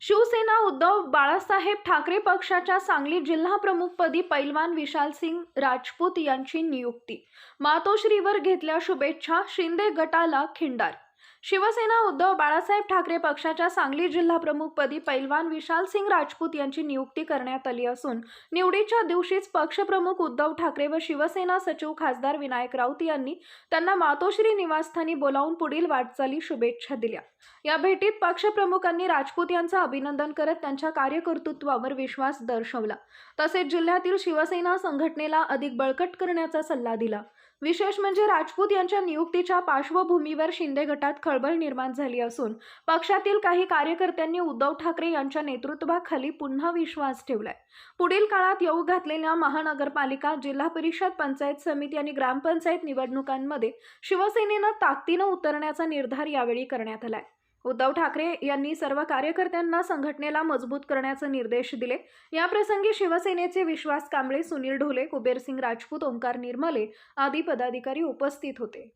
शिवसेना उद्धव बाळासाहेब ठाकरे पक्षाच्या सांगली जिल्हा प्रमुखपदी पैलवान विशालसिंग राजपूत यांची नियुक्ती. मातोश्रीवर घेतल्या शुभेच्छा शिंदे गटाला खिंडार शिवसेना उद्धव बाळासाहेब ठाकरे पक्षाच्या सांगली जिल्हाप्रमुखपदी पैलवान विशाल सिंग राजपूत यांची नियुक्ती करण्यात आली असून निवडीच्या दिवशीच पक्षप्रमुख उद्धव ठाकरे व शिवसेना सचिव खासदार विनायक राऊत यांनी त्यांना मातोश्री निवासस्थानी बोलावून पुढील वाटचाली शुभेच्छा दिल्या. या भेटीत पक्षप्रमुखांनी राजपूत यांचं अभिनंदन करत त्यांच्या कार्यकर्तृत्वावर विश्वास दर्शवला. तसेच जिल्ह्यातील शिवसेना संघटनेला अधिक बळकट करण्याचा सल्ला दिला. विशेष म्हणजे राजपूत यांच्या नियुक्तीच्या पार्श्वभूमीवर शिंदे गटात खळबळ निर्माण झाली असून पक्षातील काही कार्यकर्त्यांनी उद्धव ठाकरे यांच्या नेतृत्वाखाली पुन्हा विश्वास ठेवलाय. पुढील काळात येऊ घातलेल्या महानगरपालिका जिल्हा परिषद पंचायत समिती आणि ग्रामपंचायत निवडणुकांमध्ये शिवसेनेनं ताकदीनं उतरण्याचा निर्धार यावेळी करण्यात आलाय. उद्धव ठाकरे यांनी सर्व कार्यकर्त्यांना संघटनेला मजबूत करण्याचे निर्देश दिले. याप्रसंगी शिवसेनेचे विश्वास कांबळे सुनील ढोले कुबेरसिंग राजपूत ओंकार निर्मले आदी पदाधिकारी उपस्थित होते.